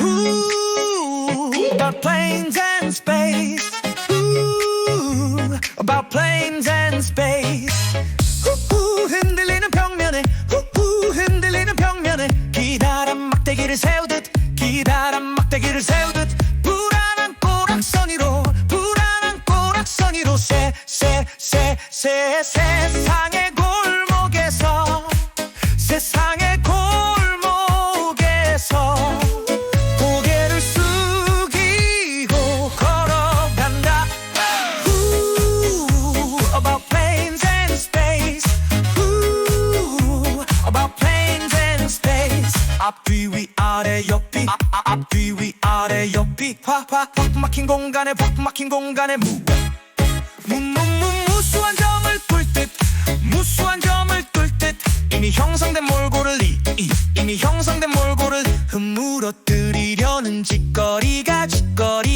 Ooh, about planes and space. Ooh, about planes and space. 우후, 흔들리는 벽면에 우후, 흔들리는 벽면에 기다란 막대기를 세우 앞뒤 위아래 옆이 아, 아, 앞뒤 위아래 옆이. 화화 확 막힌 공간에 확 막힌 공간에 무. 무무무 무수한 점을 뚫듯. 무수한 점을 뚫듯. 이미 형성된 몰골을 이, 이, 이미 형성된 몰골을 흐물어뜨리려는 짓거리가 짓거리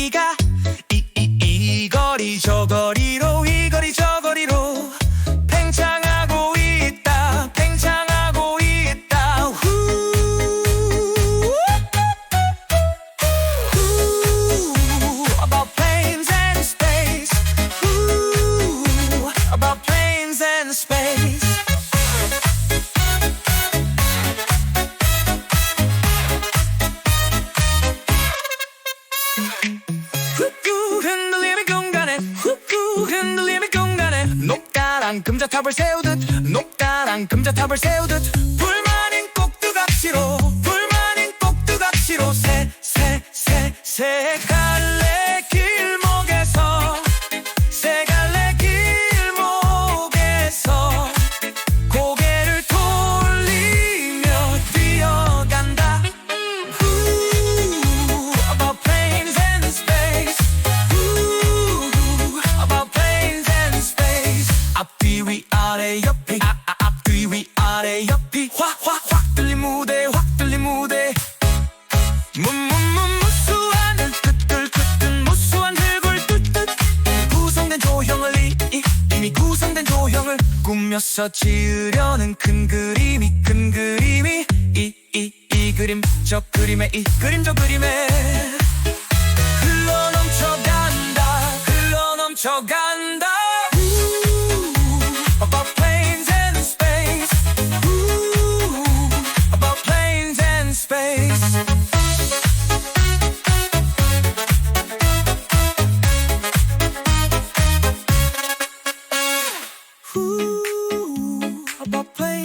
and space. 후후 흔들림의 공간에 후후 흔들림의 공간에 높다란 금자탑을 세우듯 높다란 금자탑을 세우듯 불만인 꼭두각시로 불만인 꼭두각시로 새 새 새새 갈 조형을 꾸며서 지으려는 큰 그림이 큰 그림이. 이 이 이 그림 저 그림에 이 그림 저 그림에. 흘러 넘쳐간다 흘러 넘쳐간다 Ooh, about playing.